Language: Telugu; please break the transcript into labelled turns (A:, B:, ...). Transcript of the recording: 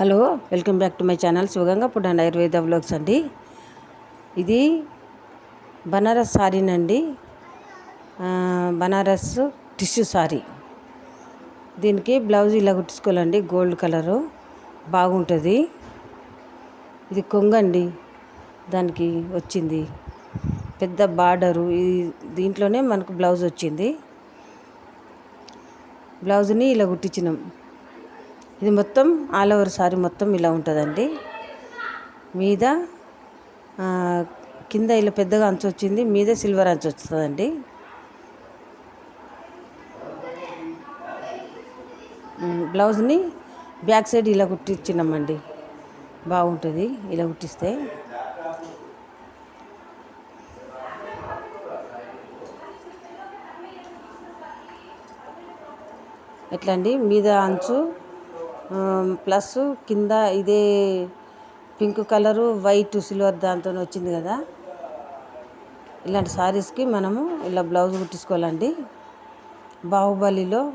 A: Hello welcome back to my channel. Sivaganga food and Ayurveda blogs అండి. ఇది బనారస్ సారీనండి. బనారస్ టిష్యూ సారీ. దీనికి బ్లౌజ్ ఇలా కుట్టించుకోవాలండి. Gold colour. బాగుంటుంది. ఇది కొంగండి. దానికి వచ్చింది పెద్ద బార్డరు. ఈ దీంట్లోనే మనకు బ్లౌజ్ వచ్చింది. బ్లౌజ్ని ఇలా కుట్టించినాం. ఇది మొత్తం ఆల్ ఓవర్ సారీ మొత్తం ఇలా ఉంటుందండి. మీద కింద ఇలా పెద్దగా అంచు వచ్చింది మీద సిల్వర్ అంచు వస్తుందండి. బ్లౌజ్ని బ్యాక్ సైడ్ ఇలా కుట్టించినామండి బాగుంటుంది ఇలా కుట్టిస్తే. ఎట్లా అండి? మీద అంచు ప్లస్ కింద ఇదే పింక్ కలరు వైట్ సిల్వర్ దాంతో వచ్చింది కదా. ఇలాంటి శారీస్కి మనము ఇలా బ్లౌజ్ కుట్టించుకోవాలండి. బాహుబలిలో